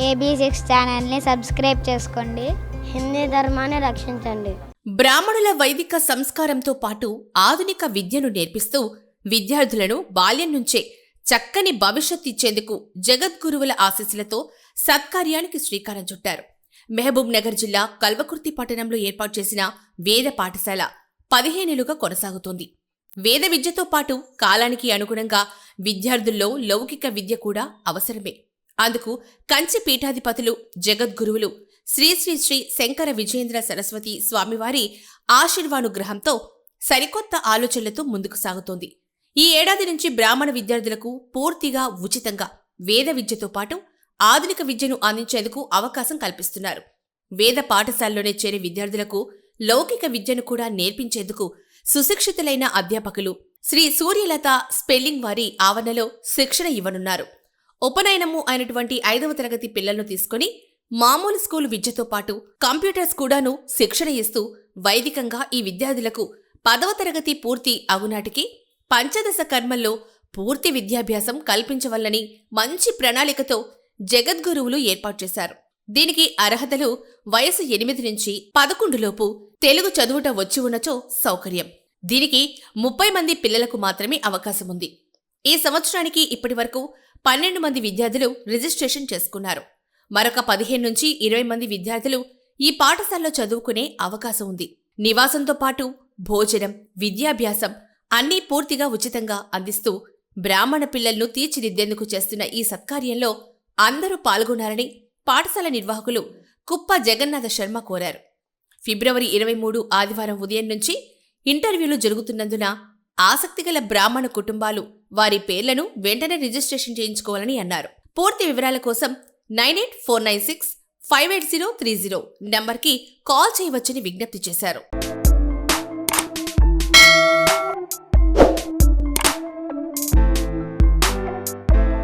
AB six ఛానల్ని subscribe చేసుకోండి. హిందీ ధర్మాన్ని రక్షించండి. బ్రాహ్మణుల వైదిక సంస్కారంతో పాటు ఆధునిక విద్యను నేర్పిస్తూ విద్యార్థులను బాల్యం నుంచే చక్కని భవిష్యత్ ఇచ్చేందుకు జగద్గురువుల ఆశీస్సులతో సత్కార్యానికి శ్రీకారం చుట్టారు. మహబూబ్ నగర్ జిల్లా కల్వకుర్తి పట్టణంలో ఏర్పాటు చేసిన వేద పాఠశాల పదిహేనేళ్ళుగా కొనసాగుతోంది. వేద విద్యతో పాటు కాలానికి అనుగుణంగా విద్యార్థుల్లో లౌకిక విద్య కూడా అవసరమే. అందుకు కంచి పీఠాధిపతులు జగద్గురువులు శ్రీ శ్రీ శ్రీ శంకర విజయేంద్ర సరస్వతి స్వామివారి ఆశీర్వానుగ్రహంతో సరికొత్త ఆలోచనలతో ముందుకు సాగుతోంది. ఈ ఏడాది నుంచి బ్రాహ్మణ విద్యార్థులకు పూర్తిగా ఉచితంగా వేద విద్యతో పాటు ఆధునిక విద్యను అందించేందుకు అవకాశం కల్పిస్తున్నారు. వేద పాఠశాలలోనే చేరే విద్యార్థులకు లౌకిక విద్యను కూడా నేర్పించేందుకు సుశిక్షితులైన అధ్యాపకులు శ్రీ సూర్యలత స్పెల్లింగ్ వారి ఆవరణలో శిక్షణ ఇవ్వనున్నారు. ఉపనయనము అయినటువంటి ఐదవ తరగతి పిల్లలను తీసుకుని మామూలు స్కూలు విద్యతో పాటు కంప్యూటర్స్ కూడాను శిక్షణ ఇస్తూ వైదికంగా ఈ విద్యార్థులకు పదవ తరగతి పూర్తి అగునాటికి పంచదశ కర్మల్లో పూర్తి విద్యాభ్యాసం కల్పించవల్లని మంచి ప్రణాళికతో జగద్గురువులు ఏర్పాటు చేశారు. దీనికి అర్హతలు వయసు ఎనిమిది నుంచి పదకొండులోపు తెలుగు చదువుట వచ్చి ఉన్నచో సౌకర్యం. దీనికి ముప్పై మంది పిల్లలకు మాత్రమే అవకాశం ఉంది ఈ సంవత్సరానికి ఇప్పటి వరకు పన్నెండు మంది విద్యార్థులు రిజిస్ట్రేషన్ చేసుకున్నారు. మరొక పదిహేను నుంచి ఇరవై మంది విద్యార్థులు ఈ పాఠశాలలో చదువుకునే అవకాశం ఉంది. నివాసంతో పాటు భోజనం విద్యాభ్యాసం అన్నీ పూర్తిగా ఉచితంగా అందిస్తూ బ్రాహ్మణ పిల్లలను తీర్చిదిద్దేందుకు చేస్తున్న ఈ సత్కార్యంలో అందరూ పాల్గొన్నారని పాఠశాల నిర్వాహకులు కుప్ప జగన్నాథ శర్మ కోరారు. ఫిబ్రవరి ఇరవై మూడు ఆదివారం ఉదయం నుంచి ఇంటర్వ్యూలు జరుగుతున్నందున ఆసక్తిగల బ్రాహ్మణ కుటుంబాలు వారి పేర్లను వెంటనే రిజిస్ట్రేషన్ చేయించుకోవాలని అన్నారు. పూర్తి వివరాల కోసం nine eight four nine six five eight zero three zero నెంబర్కి కాల్ చేయవచ్చని విజ్ఞప్తి చేశారు.